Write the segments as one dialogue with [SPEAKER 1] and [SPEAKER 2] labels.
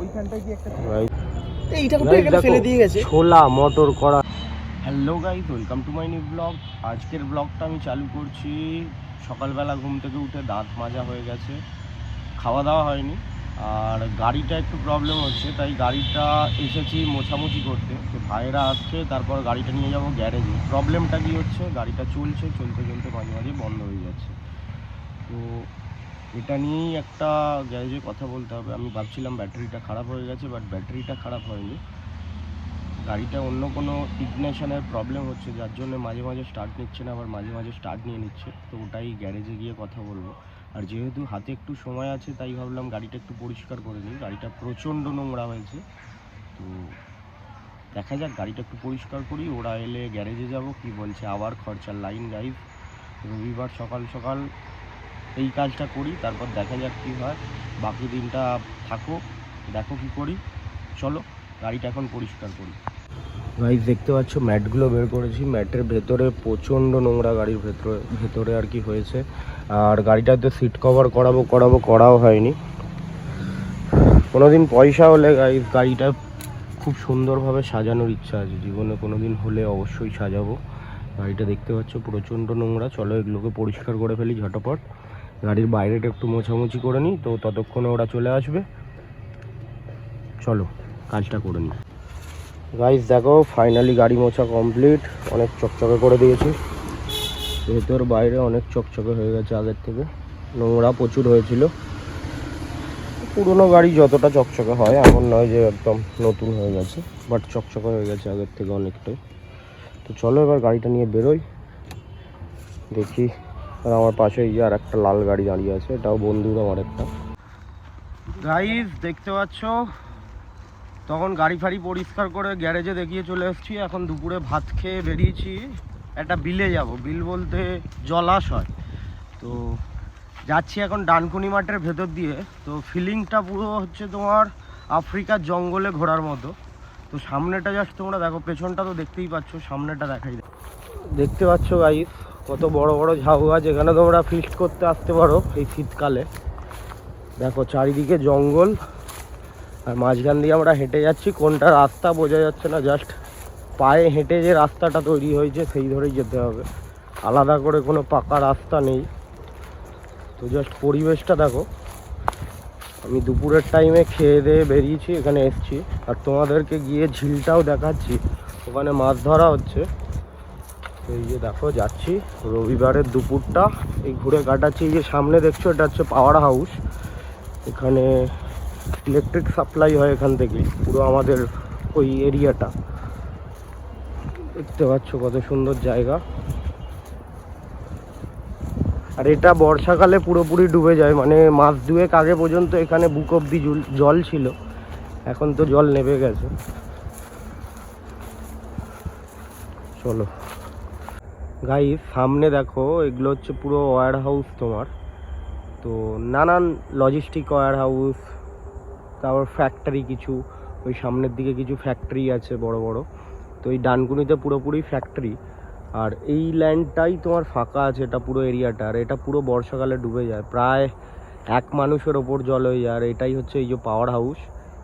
[SPEAKER 1] ওইখানটায় কি একটা এইটা এখানে ফেলে দিয়ে গেছে।
[SPEAKER 2] ছোলা মটর করা hello guys welcome to my new blog আজকের ব্লগটা আমি চালু করছি। সকালবেলা ঘুম থেকে উঠে দাঁত মাজা হয়ে গেছে। খাওয়া দাওয়া হয়নি। আর গাড়িটা একটু প্রবলেম হচ্ছে তাই গাড়িটা এসেছি মোছামুছি করতে। তো ভাইয়েরা আসছে তারপর গাড়িটা নিয়ে যাব গ্যারেজে প্রবলেমটা কি হচ্ছে? গাড়িটা চলছে চলতে চলতে মাঝে মাঝে বন্ধ হয়ে যাচ্ছে। তো এটা নিয়েই একটা গ্যারেজে কথা বলতে হবে। আমি ভাবছিলাম ব্যাটারিটা খারাপ হয়ে গেছে বাট ব্যাটারিটা খারাপ হয়নি। গাড়িটা অন্য কোনো ইগনেশনের প্রবলেম হচ্ছে, যার জন্য মাঝে মাঝে স্টার্ট নিচ্ছে না, আবার মাঝে মাঝে স্টার্ট নিয়ে নিচ্ছে। তো ওটাই গ্যারেজে গিয়ে কথা বলব। আর যেহেতু হাতে একটু সময় আছে, তাই ভাবলাম গাড়িটা একটু পরিষ্কার করে নিই। গাড়িটা প্রচণ্ড নোংরা হয়েছে। তো দেখা যাক, গাড়িটা একটু পরিষ্কার করি। ওরা এলে গ্যারেজে যাব। কি বলছে? আবার খরচার লাইন গাইড রবিবার সকাল সকাল এই কাজটা করি, তারপর দেখা যাক কী হয়। বাকি দিনটা থাকো দেখো কি করি। চলো, গাড়িটা এখন পরিষ্কার করি। গাইজ দেখতে পাচ্ছ, ম্যাটগুলো বের করেছি। ম্যাটের ভেতরে প্রচণ্ড নোংরা গাড়ির ভেতরে ভেতরে আর কি হয়েছে। আর গাড়িটাতে সিট কভার করাবো করাবো, করাও হয়নি। কোনোদিন পয়সা হলে গাইজ গাড়িটা খুব সুন্দরভাবে সাজানোর ইচ্ছা আছে। জীবনে কোনো দিন হলে অবশ্যই সাজাবো। গাড়িটা দেখতে পাচ্ছ, প্রচণ্ড নোংরা। চলো, এগুলোকে পরিষ্কার করে ফেলি ঝটপট। গাড়ির বাইরেটা একটু মোছামুছি করে নিই, তো ততক্ষণে ওরা চলে আসবে। চলো, কাজটা করে নিই। গাইস দেখো ফাইনালি গাড়ি মোছা কমপ্লিট অনেক চকচকে করে দিয়েছি। ভেতর বাইরে অনেক চকচকে হয়ে গেছে আগের থেকে। নোংরা প্রচুর হয়েছিল। পুরনো গাড়ি যতটা চকচকে হয় এমন নয় যে একদম নতুন হয়ে গেছে বাট চকচকে হয়ে গেছে আগের থেকে অনেকটাই। তো চলো এবার গাড়িটা নিয়ে বেরোই। দেখি আর আমার পাশে আর একটা লাল গাড়ি দাঁড়িয়ে আছে, এটাও বন্ধুর আমার একটা। গাইজ দেখতে পাচ্ছ? তখন গাড়ি ফাড়ি পরিষ্কার করে গ্যারেজে দেখিয়ে চলে এসেছি। এখন দুপুরে ভাত খেয়ে বেরিয়েছি। একটা বিলে যাব। বিল বলতে জলাশয় তো যাচ্ছি এখন ডানকুনি মাঠের ভেতর দিয়ে। তো ফিলিংটা পুরো হচ্ছে তোমার আফ্রিকার জঙ্গলে ঘোরার মতো। তো সামনেটা জাস্ট তোমরা দেখো, পেছনটা তো দেখতেই পাচ্ছ, সামনেটা দেখাই। দেখতে পাচ্ছ গাইস কত বড় বড় ঝাউ গাছ এখানে তোমরা ফিস্ট করতে আসতে পারো এই শীতকালে। দেখো চারিদিকে জঙ্গল, আর মাঝখান দিয়ে আমরা হেঁটে যাচ্ছি, কোনটা রাস্তা বোঝা যাচ্ছে না জাস্ট পায়ে হেঁটে যে রাস্তাটা তৈরি হয়েছে, সেই ধরেই যেতে হবে। আলাদা করে কোনো পাকা রাস্তা নেই। তো জাস্ট পরিবেশটা দেখো। আমি দুপুরের টাইমে খেয়ে দিয়ে বেরিয়েছি, এখানে এসছি। আর তোমাদেরকে গিয়ে ঝিলটাও দেখাচ্ছি। ওখানে মাছ ধরা হচ্ছে। এই যে দেখো, যাচ্ছি। রবিবারের দুপুরটা। এই ঘুরে কাটাচ্ছি, এই যে সামনে দেখছ, এটা হচ্ছে পাওয়ার হাউস এখানে ইলেকট্রিক সাপ্লাই হয় এখান থেকে, পুরো আমাদের ওই এরিয়াটা। দেখতে পাচ্ছ কত সুন্দর জায়গা। আর এটা বর্ষাকালে পুরোপুরি ডুবে যায় মানে মাস দুয়েক আগে পর্যন্ত এখানে বুক অব্দি জল ছিল। এখন তো জল নেমে গেছে। চলো। গাই সামনে দেখো, এগুলো হচ্ছে পুরো ওয়্যার হাউস তোমার। তো নানান লজিস্টিক ওয়্যার হাউস তারপর ফ্যাক্টরি কিছু, ওই সামনের দিকে কিছু ফ্যাক্টরি আছে বড় বড়। তো এই ডানকুনিতে পুরোপুরি ফ্যাক্টরি আর এই ল্যান্ডটাই তোমার ফাঁকা আছে, এটা পুরো এরিয়াটা আর এটা পুরো বর্ষাকালে ডুবে যায়। প্রায় এক মানুষের ওপর জল হয়ে যায়। আর এটাই হচ্ছে এই যে পাওয়ার হাউস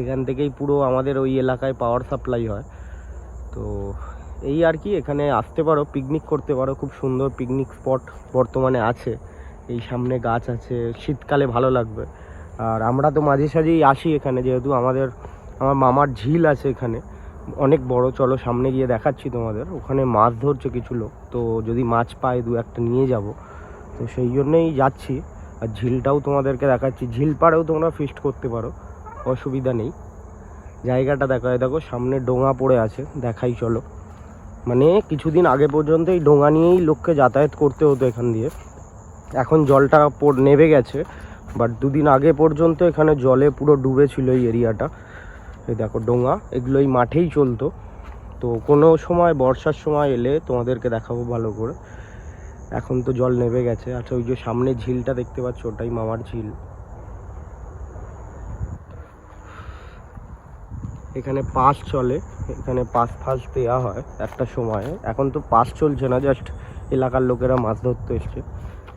[SPEAKER 2] এখান থেকেই পুরো আমাদের ওই এলাকায় পাওয়ার সাপ্লাই হয়। তো এই আর কি, এখানে আসতে পারো পিকনিক করতে পারো, খুব সুন্দর পিকনিক স্পট বর্তমানে আছে। এই সামনে গাছ আছে, শীতকালে ভালো লাগবে। আর আমরা তো মাঝে সাঝেই আসি এখানে, যেহেতু আমাদের, আমার মামার ঝিল আছে এখানে। অনেক বড়, চলো সামনে গিয়ে দেখাচ্ছি তোমাদের। ওখানে মাছ ধরছে কিছু লোক, তো যদি মাছ পায় দু একটা নিয়ে যাব। তো সেই জন্যেই যাচ্ছি। আর ঝিলটাও তোমাদেরকে দেখাচ্ছি। ঝিল পাড়েও তোমরা ফিস্ট করতে পারো, অসুবিধা নেই। জায়গাটা দেখো দেখো, সামনে ডোঙা পড়ে আছে, দেখাই চলো। মানে কিছুদিন আগে পর্যন্ত এই ডোঙা নিয়েই লোককে যাতায়াত করতে হতো এখান দিয়ে। এখন জলটা নেমে গেছে বাট দুদিন আগে পর্যন্ত এখানে জলে পুরো ডুবে ছিল এই এরিয়াটা। এই দেখো ডোঙা, এগুলো এই মাঠেই চলতো। তো কোনো সময় বর্ষার সময় এলে তোমাদেরকে দেখাবো ভালো করে। এখন তো জল নেমে গেছে। আচ্ছা ওই যে সামনে ঝিলটা দেখতে পাচ্ছ, ওটাই মামার ঝিল। এখানে পাস চলে, এখানে পাস ফাস দেওয়া হয় একটা সময়ে। এখন তো পাস চলছে না জাস্ট এলাকার লোকেরা মাছ ধরতে এসছে।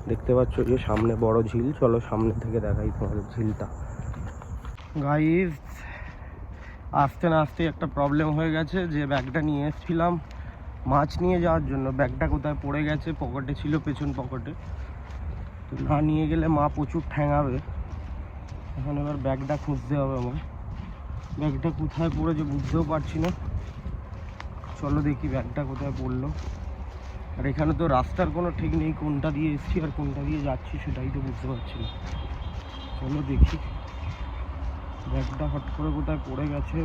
[SPEAKER 2] দেখতে পাচ্ছ যে সামনে বড় ঝিল, চলো সামনে থেকে দেখাই তোমাদের ঝিলটা। গাইজ আসতে না আসতে একটা প্রবলেম হয়ে গেছে যে ব্যাগটা নিয়ে এসেছিলাম মাছ নিয়ে যাওয়ার জন্য। ব্যাগটা কোথায় পড়ে গেছে, পকেটে ছিল, পেছন পকেটে। না নিয়ে গেলে মা প্রচুর ঠ্যাঙাবে। এখন এবার ব্যাগটা খুঁজতে হবে আমার ব্যাগটা কোথায় পড়েছে বুঝতেও পারছি না। চলো দেখি ব্যাগটা কোথায় পড়ল। আর এখানে তো রাস্তার কোনো ঠিক নেই, কোনটা দিয়ে এসছি আর কোনটা দিয়ে যাচ্ছি সেটাই তো বুঝতে পারছি না। চলো দেখি। ব্যাগটা হট করে কোথায় পড়ে গেছে,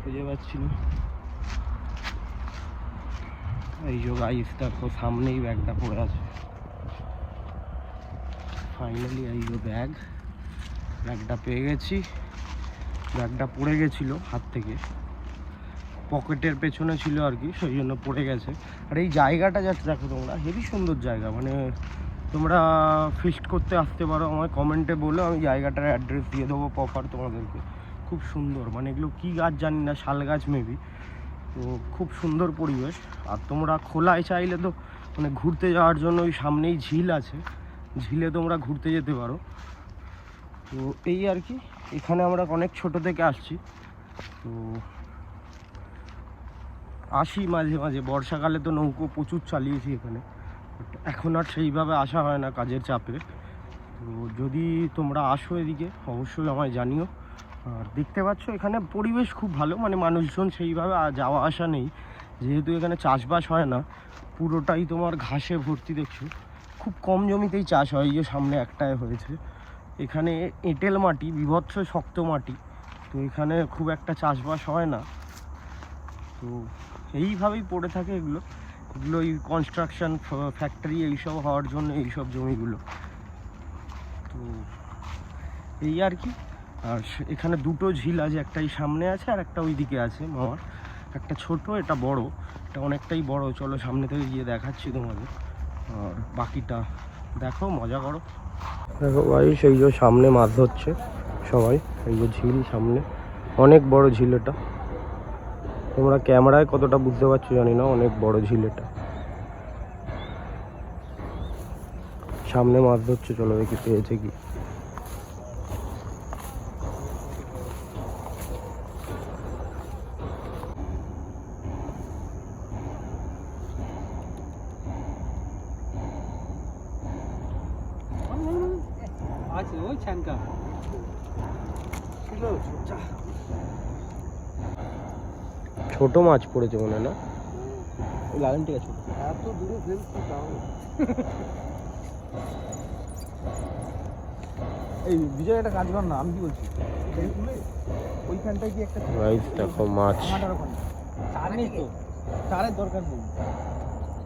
[SPEAKER 2] খুঁজে পাচ্ছি না। এই যে গাইস দেখো সামনেই ব্যাগটা পড়ে আছে। ফাইনালি এই যে ব্যাগ ব্যাগটা পেয়ে গেছি। ব্যাগটা পড়ে গেছিল হাত থেকে। পকেটের পেছনে ছিল আর কি, সেই জন্য পড়ে গেছে। আর এই জায়গাটা যাচ্ছে, দেখো তোমরা হেবি সুন্দর জায়গা। মানে তোমরা ফিস্ট করতে আসতে পারো, আমায় কমেন্টে বলো, আমি জায়গাটার অ্যাড্রেস দিয়ে দেবো প্রপার তোমাদেরকে। খুব সুন্দর মানে এগুলো কী গাছ জানি না, শাল গাছ মেবি তো খুব সুন্দর পরিবেশ। আর তোমরা খোলায় চাইলে তো মানে ঘুরতে যাওয়ার জন্য ওই সামনেই ঝিল আছে। ঝিলে তোমরা ঘুরতে যেতে পারো। তো এই আর কি, এখানে আমরা অনেক ছোট থেকে আসছি। তো আসি মাঝে মাঝে, বর্ষাকালে তো নৌকো প্রচুর চালিয়েছি এখানে। এখন আর সেইভাবে আসা হয় না কাজের চাপে। তো যদি তোমরা আসো এদিকে, অবশ্যই আমায় জানিও। আর দেখতে পাচ্ছ এখানে পরিবেশ খুব ভালো মানে মানুষজন সেইভাবে যাওয়া আসা নেই। যেহেতু এখানে চাষবাস হয় না, পুরোটাই তোমার ঘাসে ভর্তি দেখছ। খুব কম জমিতেই চাষ হয়, এই যে সামনে একটাই হয়েছে। এখানে এঁটেল মাটি, বিভৎস শক্ত মাটি। তো এখানে খুব একটা চাষবাস হয় না। তো এইভাবেই পড়ে থাকে এগুলো। এগুলো এই কনস্ট্রাকশন ফ্যাক্টরি এইসব হওয়ার জন্য এইসব জমিগুলো। তো এই আর কি। আর এখানে দুটো ঝিল আছে একটা এই সামনে আছে আর একটা ওইদিকে আছে মামার। একটা ছোট, এটা বড়। এটা অনেকটাই বড়। চলো সামনে থেকে গিয়ে দেখাচ্ছি তোমাদের। আর বাকিটা দেখো, মজা করো। দেখো ভাই, সেই যে সামনে মাছ ধরছে সবাই, এই যে ঝিল সামনে। অনেক বড় ঝিল এটা। তোমরা ক্যামেরায় কতটা বুঝতে পারছ জানি না, অনেক বড় ঝিল এটা। সামনে মাছ ধরছে, চলো দেখি পেয়েছে কি।
[SPEAKER 1] আছে ওই ছ্যাঙ্কা
[SPEAKER 2] ছোট মাছ পড়েছে মনে না? ওই
[SPEAKER 1] এত দূরে ফেলছি তাও। এই বিজয় একটা কাজ কর না আমি কি বলছি? ওইখানটায় কি একটা
[SPEAKER 2] গাইস দেখো মাছ।
[SPEAKER 1] চার তো চারের দরকার নেই।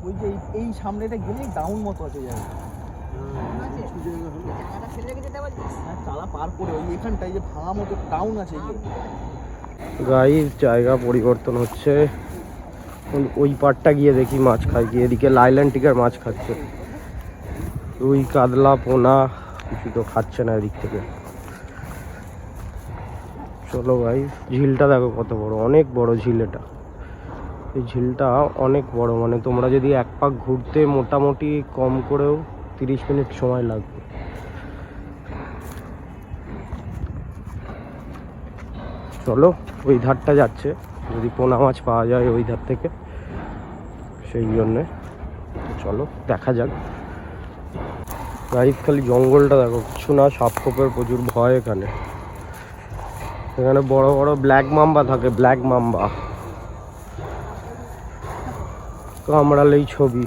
[SPEAKER 1] ওই যে এই- এই সামনেটা গেলেই ডাউন মতো আছে জায়গা
[SPEAKER 2] জায়গা পরিবর্তন হচ্ছে। ওই- পাটটা গিয়ে দেখি, মাছ খায় গিয়ে। এদিকে টিকার মাছ খাচ্ছে। রুই, কাতলা, পোনা, কিছু তো খাচ্ছে না এদিক থেকে। চলো ভাই ঝিলটা দেখো কত বড়, অনেক বড় ঝিল এটা। এই ঝিলটা অনেক বড় মানে তোমরা যদি এক পাক ঘুরতে মোটামুটি কম করেও তিরিশ মিনিট সময় লাগবে। চলো, ওই ধারটা যাচ্ছে। যদি পোনা মাছ পাওয়া যায় ওই ধার থেকে, সেই জন্যে। চলো, দেখা যাক। গাইস খালি জঙ্গলটা দেখো, কিছু না, সাপ প্রচুর ভয় এখানে। এখানে বড় বড় ব্ল্যাক মাম্বা থাকে, ব্ল্যাক মাম্বা। কামড়ালেই ছবি।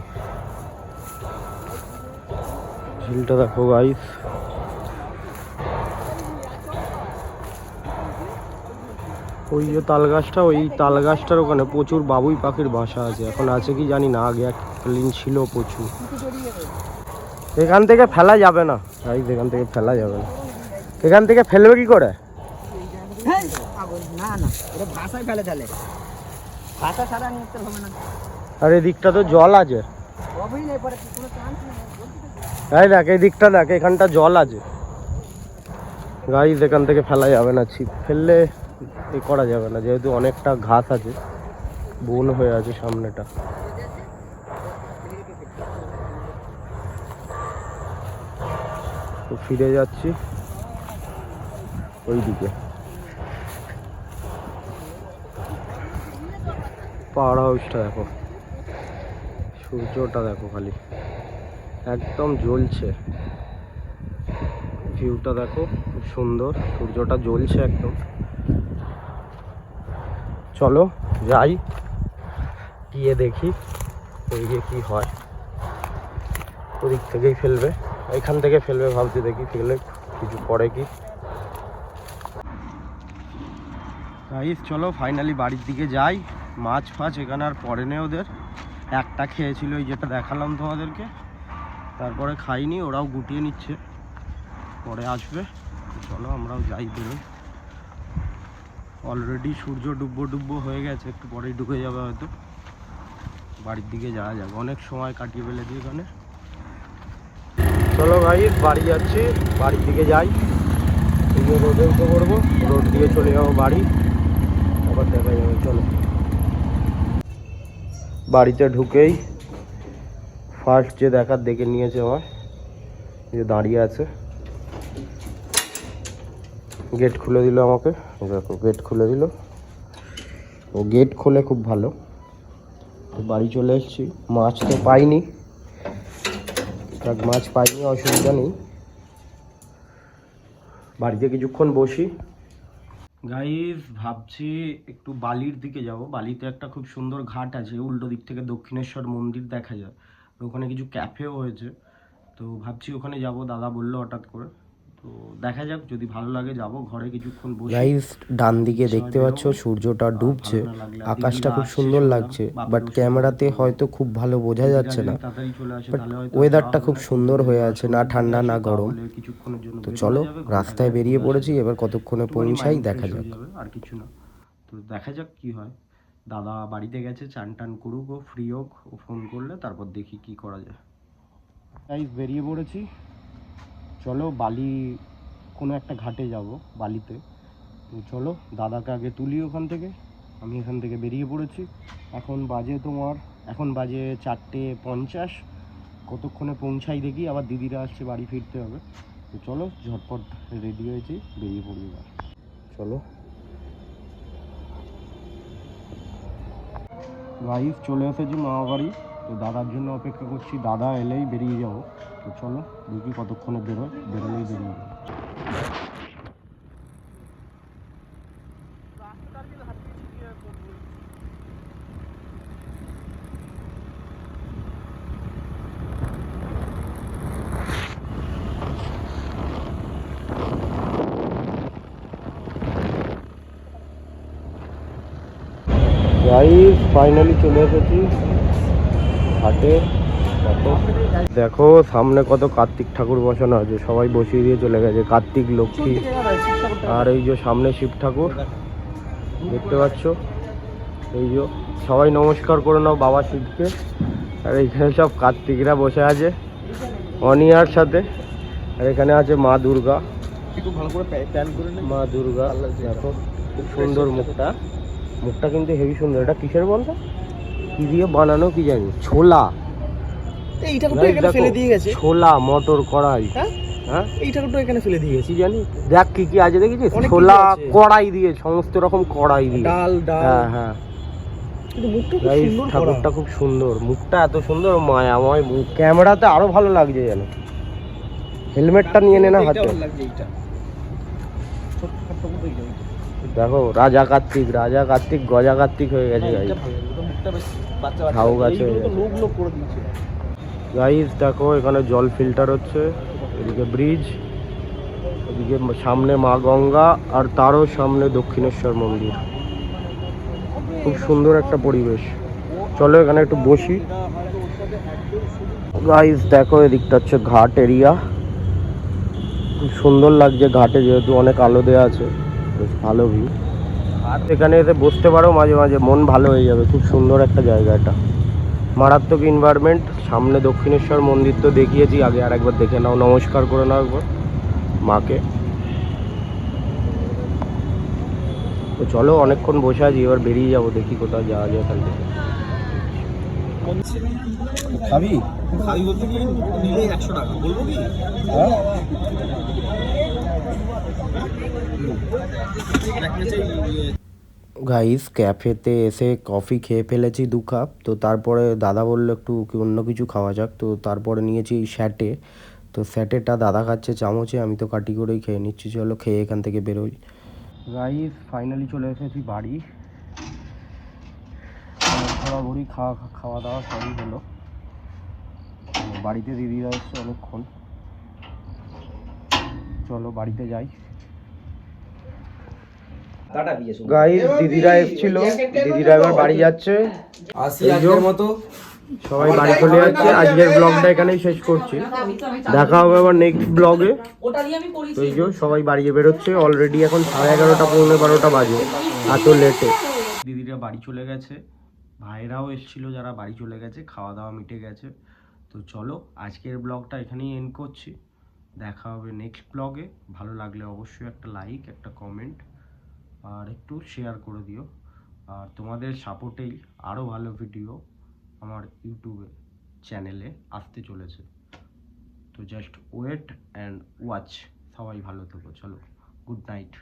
[SPEAKER 2] ঝিলটা দেখো গাইস ওই যে তাল গাছটা ওই তাল গাছটার ওখানে প্রচুর বাবুই পাখির বাসা আছে। এখন আছে কি জানি না, আগে একদিন ছিল প্রচুর। এখান থেকে ফেলা যাবে না। গাইস এখান থেকে ফেলা যাবে না। এখান থেকে ফেলবে কি করে? আর, এদিকটা তো জল আছে। এই দেখ, এই দিকটা দেখ, এখানটা জল আছে। গাইস, এখান থেকে ফেলা যাবে না, ছিপ ফেললে এ করা যাবে না, যেহেতু অনেকটা ঘাস আছে, বন হয়ে আছে সামনেটা। তো ফিরে যাচ্ছি ওইদিকে। পাওয়ার হাউসটা দেখো। সূর্যটা দেখো খালি। একদম জ্বলছে। ভিউটা দেখো, খুব সুন্দর। সূর্যটা জ্বলছে একদম। চলো যাই, গিয়ে দেখি ওইদিকে কি হয়। ওদিক থেকেই ফেলবে। এখান থেকে ফেলবে ভাবছি দেখি, ফেলে কিছু পরে কি। চলো ফাইনালি বাড়ির দিকে যাই। মাছ ফাছ এখানে আর পড়ে নেই ওদের। একটা খেয়েছিল ওই যেটা দেখালাম তোমাদেরকে। তারপরে খাইনি, ওরাও গুটিয়ে নিচ্ছে। পরে আসবে। চলো আমরাও যাই বেরোই। অলরেডি সূর্য ডুববো ডুববো হয়ে গেছে, একটু পরেই ঢুকে যাবে হয়তো। বাড়ির দিকে যাওয়া যাবে। অনেক সময় কাটিয়ে ফেলেছি এখানে। চলো ভাই, বাড়ি যাচ্ছি। বাড়ির দিকে যাই। রোডে উঠে পড়ব। রোড দিয়ে চলে যাব বাড়ি। আবার দেখা যাবে। চলো। বাড়িতে ঢুকেই ফার্স্ট যে দেখার দেখে নিয়েছে আমার যে দাঁড়িয়ে আছে। গেট খুলে দিল আমাকে। দেখো গেট খুলে দিল। ও গেট খুলে খুব ভালো। বাড়ি চলে এসেছি। মাছ তো পাইনি। মাছ পাইনি, অসুবিধা নেই। বাড়িতে কিছুক্ষণ বসি। গাইজ ভাবছি একটু বালির দিকে যাব। বালিতে একটা খুব সুন্দর ঘাট আছে, উল্টো দিক থেকে দক্ষিণেশ্বর মন্দির দেখা যায়। ওখানে কিছু ক্যাফেও হয়েছে। তো ভাবছি ওখানে যাব, দাদা বলল হঠাৎ করে। তো দেখা যাক যদি ভালো লাগে যাব ঘরে কিছুক্ষণ বসে
[SPEAKER 3] গাইস ডান দিকে দেখতে পাচ্ছ সূর্যটা ডুবছে আকাশটা খুব সুন্দর লাগছে বাট ক্যামেরাতে হয়তো খুব ভালো বোঝা যাচ্ছে না।
[SPEAKER 2] তাড়াতাড়ি চলে আসে
[SPEAKER 3] বাট ওয়েদারটা খুব সুন্দর হয়ে আছে না ঠান্ডা না গরম। তো চলো রাস্তায় বেরিয়ে পড়েছি এবার কতক্ষণে পৌঁছাই দেখা যাক।
[SPEAKER 2] আর কিছু না। তো দেখা যাক কি হয়। দাদা বাড়িতে গেছে চান টান করুক ও ফ্রি হোক ও ফোন করলে তারপর দেখি কি করা যায়। গাইস বেরিয়ে পড়েছি। চলো বালি কোনো একটা ঘাটে যাব বালিতে। তো চলো, দাদাকে আগে তুলি ওখান থেকে। আমি এখান থেকে বেরিয়ে পড়েছি। এখন বাজে তোমার, এখন বাজে চারটে পঞ্চাশ। কতক্ষণে পৌঁছাই দেখি, আবার দিদিরা আসছে বাড়ি ফিরতে হবে। তো চলো, ঝটপট রেডি হয়েছি, বেরিয়ে পড়ি এবার। চলো। গাইস চলে এসেছি মামা বাড়ি তো দাদার জন্য অপেক্ষা করছি। দাদা এলেই বেরিয়ে যাব। তো চলো দেখি কতক্ষণে বেরোয় বেরোলেই বেরিয়ে ফাইনালি চলে এসেছি হাটে। দেখো। সামনে কত কার্তিক ঠাকুর বসানো আছে। সবাই বসিয়ে দিয়ে চলে গেছে। কার্তিক, লক্ষ্মী আর এই যে সামনে শিব ঠাকুর। দেখতে পাচ্ছ? এই যে সবাই নমস্কার করে নাও বাবা শিবকে। আর এইখানে সব কার্তিকরা বসে আছে অনিয়ার সাথে। আর এখানে আছে মা দুর্গা। মা দুর্গা, দেখো, খুব সুন্দর মুখটা। মুখটা কিন্তু হেভি সুন্দর। এটা কিসের বলতো? কি দিয়ে বানানো কি জানি? ছোলা।
[SPEAKER 1] এই ঠাকুরটা এখানে ফেলে দিয়ে গেছে।
[SPEAKER 2] ছোলা মটর কড়াই।
[SPEAKER 1] হ্যাঁ?
[SPEAKER 2] হ্যাঁ?
[SPEAKER 1] এই ঠাকুরটা এখানে ফেলে দিয়ে গেছে।
[SPEAKER 2] জানি? দেখ কি কি আছে দেখেছিস? ছোলা কড়াই দিয়ে সমস্ত রকম কড়াই দিয়ে।
[SPEAKER 1] ডাল ডাল।
[SPEAKER 2] হ্যাঁ হ্যাঁ।
[SPEAKER 1] খুব সুন্দর
[SPEAKER 2] ঠাকুরটা খুব সুন্দর। মুখটা এত সুন্দর মায়াময় মুখ। ক্যামেরাতে আরও ভালো লাগছে যেন। হেলমেটটা নিয়ে নে না হাতে। দেখো রাজা কার্তিক রাজা কার্তিক গজা কার্তিক হয়ে গেছে ঝাউ হয়ে গাইস দেখো, এখানে জল ফিল্টার হচ্ছে, এদিকে ব্রিজ এদিকে সামনে মা গঙ্গা, আর তারও সামনে দক্ষিণেশ্বর মন্দির। খুব সুন্দর একটা পরিবেশ। চলো এখানে একটু বসি। গাইস দেখো, এদিকটা হচ্ছে ঘাট এরিয়া খুব সুন্দর লাগছে ঘাটে, যেহেতু অনেক আলো দেওয়া আছে, বেশ ভালো ভিউ আর এখানে এসে বসতে পারো মাঝে মাঝে, মন ভালো হয়ে যাবে। খুব সুন্দর একটা জায়গা এটা। মারাত্মক এনভায়রনমেন্ট সামনে দক্ষিণেশ্বর মন্দির তো দেখিয়েছি আগে আর একবার দেখে নাও নমস্কার করে নাও একবার মাকে। তো চলো অনেকক্ষণ বসে আছি এবার বেরিয়ে যাব দেখি কোথাও যাওয়া যায় এখান থেকে। খাবি?
[SPEAKER 1] খাবি বলতে কি? নিলে একশো টাকা বলব কি?
[SPEAKER 3] গাইস ক্যাফেতে এসে কফি খেয়ে ফেলেছি দু কাপ তো তারপরে দাদা বলল একটু অন্য কিছু খাওয়া যাক, তো তারপরে নিয়েছি স্যাটে তো স্যাটেটা দাদা খাচ্ছে চামচে, আমি তো কাটি করেই খেয়ে নিচ্ছি, চলো খেয়ে এখান থেকে বেরোই।
[SPEAKER 2] গাইস ফাইনালি চলে এসেছি বাড়ি। ঘোরাঘুরি, খাওয়া খাওয়া দাওয়া সবই হলো। বাড়িতে দিদিরা এসছে অনেকক্ষণ। চলো বাড়িতে যাই। গাইস দিদিরা এসেছিল। দিদিরা এবার বাড়ি যাচ্ছে।
[SPEAKER 4] আসি আজকের মতো
[SPEAKER 2] সবাই বাড়ি চলে যাচ্ছে। আজকের ব্লগটা এখানেই শেষ করছি। দেখা হবে আবার নেক্সট ব্লগে এই যে সবাই বাড়ি বেরোচ্ছে। অলরেডি এখন সাড়ে এগারোটা পৌনে বারোটা বাজে। এত লেটে দিদিরা বাড়ি চলে গেছে। ভাইরাও এসেছিল যারা বাড়ি চলে গেছে। খাওয়া দাওয়া মিটে গেছে। তো চলো আজকের ব্লগটা এখানেই এন্ড করছি। দেখা হবে নেক্সট ব্লগে ভালো লাগলে অবশ্যই একটা লাইক একটা কমেন্ট আর একটু শেয়ার করে দিও। আর তোমাদের সাপোর্টেই আরও ভালো ভিডিও আমার ইউটিউবে চ্যানেলে আসতে চলেছে। তো জাস্ট ওয়েট অ্যান্ড ওয়াচ সবাই ভালো থেকো, চলো গুড নাইট